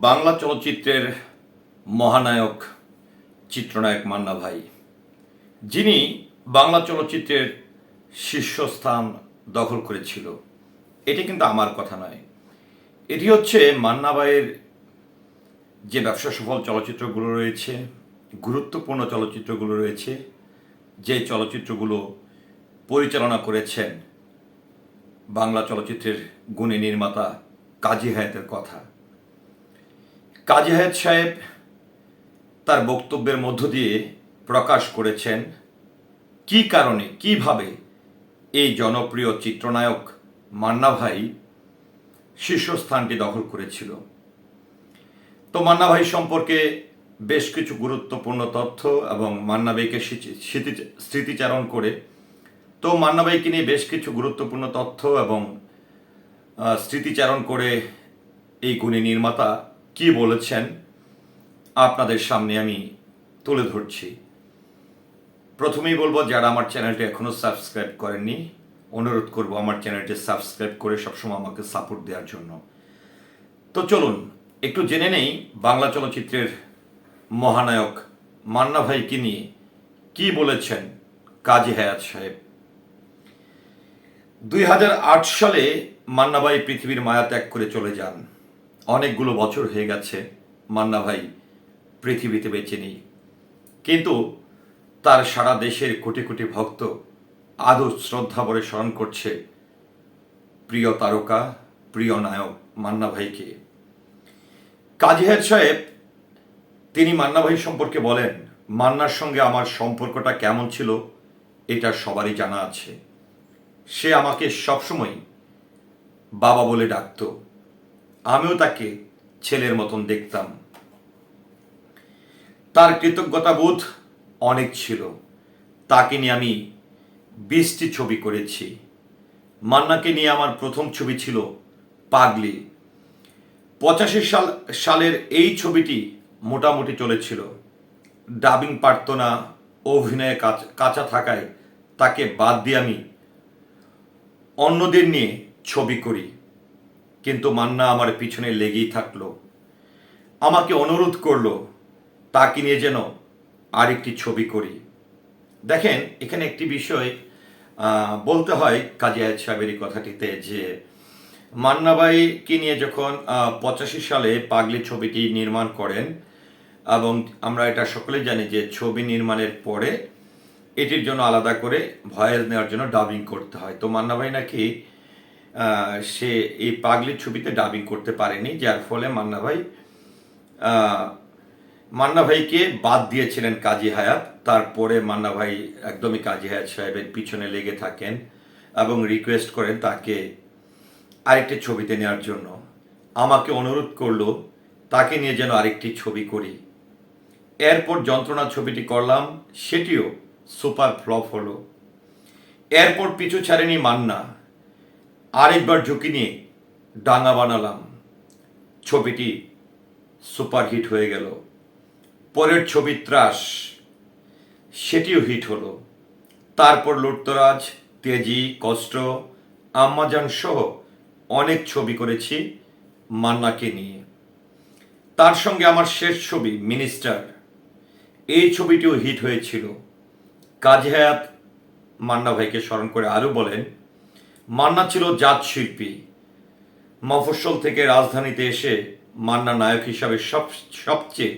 বাংলা চলচ্চিত্রের মহানায়ক চিত্রনায়ক মান্না ভাই। যিনি বাংলা চলচ্চিত্রের শীর্ষস্থান দখল করেছিল। এটি কিন্তু আমার কথা নয়। এটি হচ্ছে মান্না ভাইয়ের যে ব্যবসা সফল চলচ্চিত্রগুলো রয়েছে, গুরুত্বপূর্ণ চলচ্চিত্রগুলো রয়েছে, যে চলচ্চিত্রগুলো পরিচালনা করেছেন বাংলা চলচ্চিত্রের গুণী নির্মাতা কাজী হায়াতের কথা। কাজী সাহেব তার বক্তব্যের মধ্য দিয়ে প্রকাশ করেছেন, কি কারণে, কীভাবে এই জনপ্রিয় চিত্রনায়ক মান্না ভাই শীর্ষস্থানটি দখল করেছিল? তো মান্না ভাই সম্পর্কে বেশ কিছু গুরুত্বপূর্ণ তথ্য এবং মান্না ভাইকে স্মৃতি- স্মৃতিচারণ করে, তো মান্না ভাইকে নিয়ে বেশ কিছু গুরুত্বপূর্ণ তথ্য এবং স্মৃতিচারণ করে এই গুণী নির্মাতা কি বলেছেন? আপনাদের সামনে আমি তুলে ধরছি। প্রথমেই বলব, যারা আমার চ্যানেলটি এখনও সাবস্ক্রাইব করেননি, অনুরোধ করব আমার চ্যানেলটি সাবস্ক্রাইব করে সবসময় আমাকে সাপোর্ট দেওয়ার জন্য। তো চলুন, একটু জেনে নেই বাংলা চলচ্চিত্রের মহানায়ক মান্না ভাইকে নিয়ে কি বলেছেন কাজী হায়াত সাহেব। দুই সালে মান্না ভাই পৃথিবীর মায়া ত্যাগ করে চলে যান। অনেকগুলো বছর হয়ে গেছে মান্না ভাই পৃথিবীতে বেঁচে নেই। কিন্তু তার সারা দেশের কোটি কোটি ভক্ত আদৌ শ্রদ্ধা ভরে স্মরণ করছে প্রিয় তারকা, প্রিয় নায়ক মান্না ভাইকে। কাজী হায়াত সাহেব, তিনি মান্না ভাই সম্পর্কে বলেন, মান্নার সঙ্গে আমার সম্পর্কটা কেমন ছিল এটা সবারই জানা আছে। সে আমাকে সবসময় বাবা বলে ডাকতো। আমিও তাকে ছেলের মতন দেখতাম। তার কৃতজ্ঞতাবোধ অনেক ছিল। তাকে নিয়ে আমি বিশটি ছবি করেছি। মান্নাকে নিয়ে আমার প্রথম ছবি ছিল পাগলি। পঁচাশি সাল, সালের এই ছবিটি মোটামুটি চলেছিল। ডাবিং পারত না, অভিনয়ে কাঁচা থাকায় তাকে বাদ দিয়ে আমি অন্যদের নিয়ে ছবি করি। কিন্তু মান্না আমার পিছনে লেগেই থাকল। আমাকে অনুরোধ করল, তাকে নিয়ে যেন আরেকটি ছবি করি। দেখেন, এখানে একটি বিষয় বলতে হয় কাজী আয়াত সাহেবের কথাটিতে যে মান্নাবাইকে নিয়ে যখন পঁচাশি সালে পাগলি ছবিটি নির্মাণ করেন, এবং আমরা এটা সকলেই জানি যে ছবি নির্মাণের পরে এটির জন্য আলাদা করে ভয়েস নেওয়ার জন্য ডাবিং করতে হয়। তো মান্না ভাই নাকি সে এই পাগলি ছবিতে ডাবিং করতে পারেনি, যার ফলে মান্না ভাই মান্না ভাইকে বাদ দিয়েছিলেন কাজী হায়াত। তারপরে মান্না ভাই একদমই কাজী হায়াত সাহেবের পিছনে লেগে থাকেন এবং রিকোয়েস্ট করেন তাকে আরেকটি ছবিতে নেওয়ার জন্য। আমাকে অনুরোধ করল, তাকে নিয়ে যেন আরেকটি ছবি করি। এরপর যন্ত্রণা ছবিটি করলাম, সেটিও সুপার ফ্লপ হলো। এরপর পিছু ছাড়েনি মান্না। আরেকবার ঝুঁকি নিয়ে ডাঙা বানালাম। ছবিটি সুপারহিট হয়ে গেল। পরের ছবি ত্রাস, সেটিও হিট হলো। তারপর লুটতরাজ, তেজি, কষ্ট, আম্মাজান সহ অনেক ছবি করেছি মান্নাকে নিয়ে। তার সঙ্গে আমার শেষ ছবি, মিনিস্টার। এই ছবিটিও হিট হয়েছিল। কাজী হায়াত মান্না ভাইকে স্মরণ করে আরও বলেন মান্না ছিল জাত শিল্পী। মফস্বল থেকে রাজধানীতে এসে মান্না নায়ক হিসাবে সব, সবচেয়ে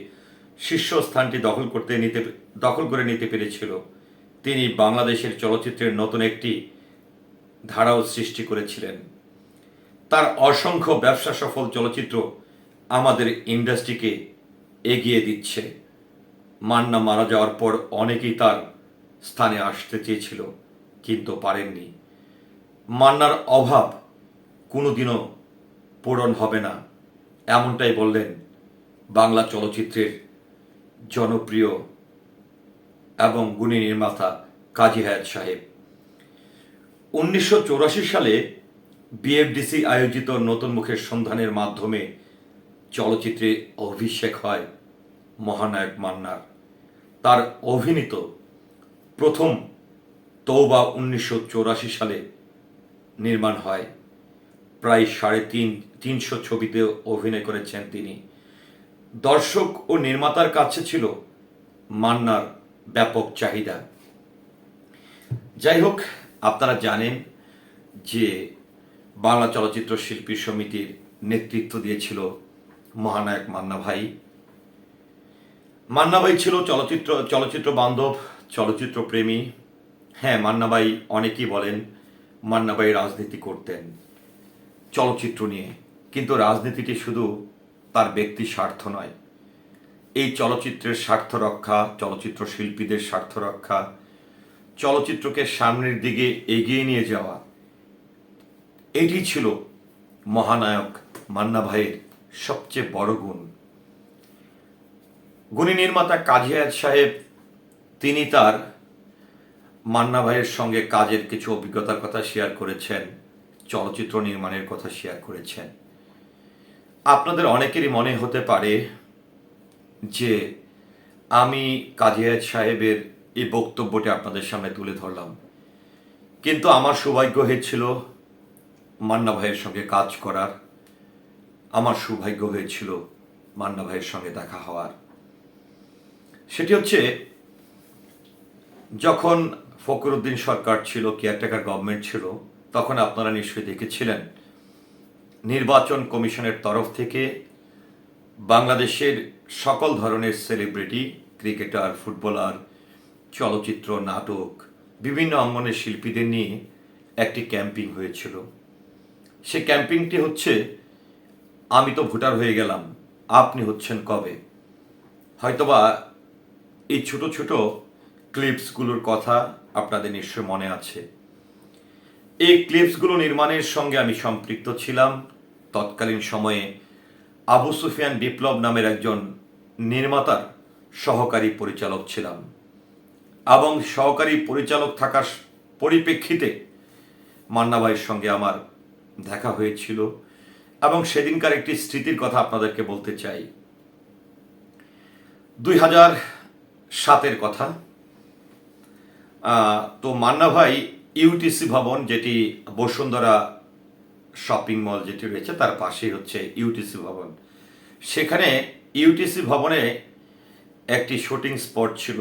শীর্ষস্থানটি দখল করতে নিতে, দখল করে নিতে পেরেছিল। তিনি বাংলাদেশের চলচ্চিত্রের নতুন একটি ধারাও সৃষ্টি করেছিলেন। তার অসংখ্য ব্যবসা সফল চলচ্চিত্র আমাদের ইন্ডাস্ট্রিকে এগিয়ে দিচ্ছে। মান্না মারা যাওয়ার পর অনেকেই তার স্থানে আসতে চেয়েছিল, কিন্তু পারেননি। মান্নার অভাব কোনোদিনও পূরণ হবে না। এমনটাই বললেন বাংলা চলচ্চিত্রের জনপ্রিয় এবং গুণী নির্মাতা কাজী হায়াত সাহেব। উনিশশো সালে বিএফডিসি আয়োজিত নতুন মুখের সন্ধানের মাধ্যমে চলচ্চিত্রে অভিষেক হয় মহানায়ক মান্নার। তার অভিনীত প্রথম তৌবা উনিশশো সালে নির্মাণ হয়। প্রায় সাড়ে তিন, তিনশো ছবিতে অভিনয় করেছেন তিনি। দর্শক ও নির্মাতার কাছে ছিল মান্নার ব্যাপক চাহিদা। যাই হোক আপনারা জানেন যে বাংলা চলচ্চিত্র শিল্পী সমিতির নেতৃত্ব দিয়েছিল মহানায়ক মান্না ভাই। মান্না ভাই ছিল চলচ্চিত্র চলচ্চিত্র বান্ধব, চলচ্চিত্র প্রেমী। হ্যাঁ মান্না ভাই অনেকেই বলেন মান্না ভাই রাজনীতি করতেন চলচ্চিত্র নিয়ে। কিন্তু রাজনীতিটি শুধু তার ব্যক্তি স্বার্থ নয়। এই চলচ্চিত্রের স্বার্থ রক্ষা, চলচ্চিত্র শিল্পীদের স্বার্থ রক্ষা, চলচ্চিত্রকে সামনের দিকে এগিয়ে নিয়ে যাওয়া, এটি ছিল মহানায়ক মান্না ভাইয়ের সবচেয়ে বড় গুণ। গুণী নির্মাতা কাজী আয়াত সাহেব, তিনি তার মান্না ভাইয়ের সঙ্গে কাজের কিছু অভিজ্ঞতার কথা শেয়ার করেছেন, চলচ্চিত্র নির্মাণের কথা শেয়ার করেছেন। আপনাদের অনেকেরই মনে হতে পারে যে আমি কাজী আয়াত সাহেবের এই বক্তব্যটি আপনাদের সামনে তুলে ধরলাম। কিন্তু আমার সৌভাগ্য হয়েছিল মান্না ভাইয়ের সঙ্গে কাজ করার। আমার সৌভাগ্য হয়েছিল মান্না ভাইয়ের সঙ্গে দেখা হওয়ার। সেটি হচ্ছে, যখন ফকরুদ্দিন সরকার ছিল কেয়ারটেকার গভর্নমেন্ট ছিল, তখন আপনারা নিশ্চয়ই দেখেছিলেন। নির্বাচন কমিশনের তরফ থেকে বাংলাদেশের সকল ধরনের সেলিব্রিটি ক্রিকেটার ফুটবলার চলচ্চিত্র, নাটক, বিভিন্ন অঙ্গনের শিল্পীদের নিয়ে একটি ক্যাম্পিং হয়েছিল। সে ক্যাম্পিংটি হচ্ছে, আমি তো ভোটার হয়ে গেলাম, আপনি হচ্ছেন কবে? হয়তোবা এই ছোট ছোট ক্লিপসগুলোর কথা আপনাদের নিশ্চয় মনে আছে। এই ক্লিপসগুলো নির্মাণের সঙ্গে আমি সম্পৃক্ত ছিলাম। তৎকালীন সময়ে আবু সুফিয়ান বিপ্লব নামের একজন নির্মাতার সহকারী পরিচালক ছিলাম এবং সহকারী পরিচালক থাকার পরিপ্রেক্ষিতে মান্না ভাইয়ের সঙ্গে আমার দেখা হয়েছিল এবং সেদিনকার একটি স্মৃতির কথা আপনাদেরকে বলতে চাই। দুই হাজার সাতের কথা তো মান্না ভাই ইউটিসি ভবন যেটি বসুন্ধরা শপিং মল যেটি রয়েছে, তার পাশেই হচ্ছে ইউটিসি ভবন। সেখানে ইউটিসি ভবনে একটি শুটিং স্পট ছিল,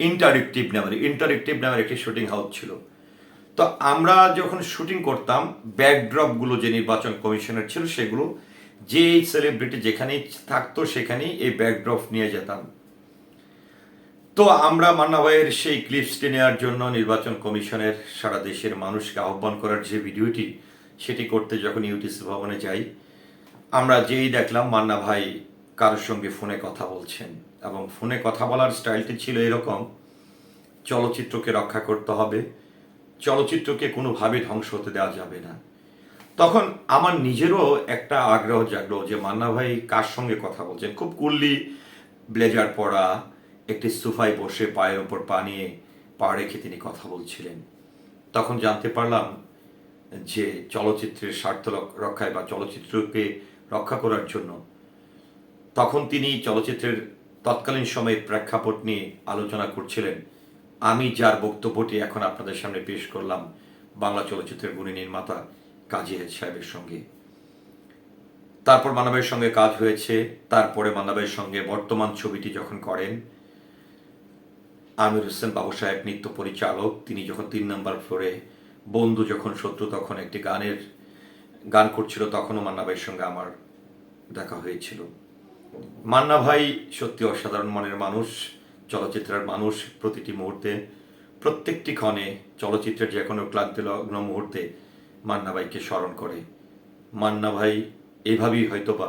ইন্টারেক্টিভ নামের ইন্টারেক্টিভ নামের একটি শুটিং হাউস ছিল। তো আমরা যখন শুটিং করতাম, ব্যাকড্রপগুলো যে নির্বাচন কমিশনের ছিল, সেগুলো যে সেলিব্রিটি যেখানেই থাকতো, সেখানেই এই ব্যাকড্রপ নিয়ে যেতাম। তো আমরা মান্না ভাইয়ের সেই ক্লিপসটি নেওয়ার জন্য নির্বাচন কমিশনের সারা দেশের মানুষকে আহ্বান করার যে ভিডিওটি, সেটি করতে যখন ইউটিসি ভবনে যাই, আমরা যেই দেখলাম মান্না ভাই কারোর সঙ্গে ফোনে কথা বলছেন। এবং ফোনে কথা বলার স্টাইলটি ছিল এরকম, চলচ্চিত্রকে রক্ষা করতে হবে, চলচ্চিত্রকে কোনোভাবে ধ্বংস হতে দেওয়া যাবে না। তখন আমার নিজেরও একটা আগ্রহ জাগলো যে মান্না ভাই কার সঙ্গে কথা বলছেন? খুব কুল্লি, ব্লেজার পরা একটি সোফায় বসে পায়ের ওপর পা নিয়ে পা রেখে তিনি কথা বলছিলেন। তখন জানতে পারলাম যে চলচ্চিত্রের স্বার্থ রক- রক্ষায় বা চলচ্চিত্রকে রক্ষা করার জন্য তখন তিনি চলচ্চিত্রের তৎকালীন সময়ে প্রেক্ষাপট নিয়ে আলোচনা করছিলেন। আমি যার বক্তব্যটি এখন আপনাদের সামনে পেশ করলাম, বাংলা চলচ্চিত্রের গুণী নির্মাতা কাজী সাহেবের সঙ্গে। তারপর মানবের সঙ্গে কাজ হয়েছে, তারপরে মানবের সঙ্গে বর্তমান ছবিটি যখন করেন আমির হোসেন বাবু সাহেব নৃত্য পরিচালক। তিনি যখন তিন নম্বর ফ্লোরে বন্ধু, যখন শত্রু, তখন একটি গানের, গান করছিল, তখনও মান্না ভাইয়ের সঙ্গে আমার দেখা হয়েছিল। মান্না ভাই সত্যি অসাধারণ মনের মানুষ, চলচ্চিত্রের মানুষ প্রতিটি মুহূর্তে। প্রত্যেকটি ক্ষণে চলচ্চিত্রের যে কোনো ক্লান্তি লগ্ন মুহূর্তে মান্না ভাইকে স্মরণ করে। মান্না ভাই এভাবেই হয়তোবা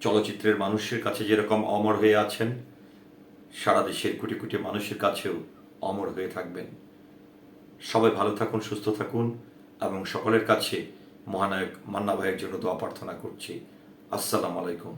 চলচ্চিত্রের মানুষের কাছে যেরকম অমর হয়ে আছেন সারা দেশের কোটি কোটি মানুষের কাছেও অমর হয়ে থাকবেন। সবাই ভালো থাকুন, সুস্থ থাকুন এবং সকলের কাছে মহানায়ক মান্না ভাইয়ের জন্য দোয়া প্রার্থনা করছি। আসসালামু আলাইকুম।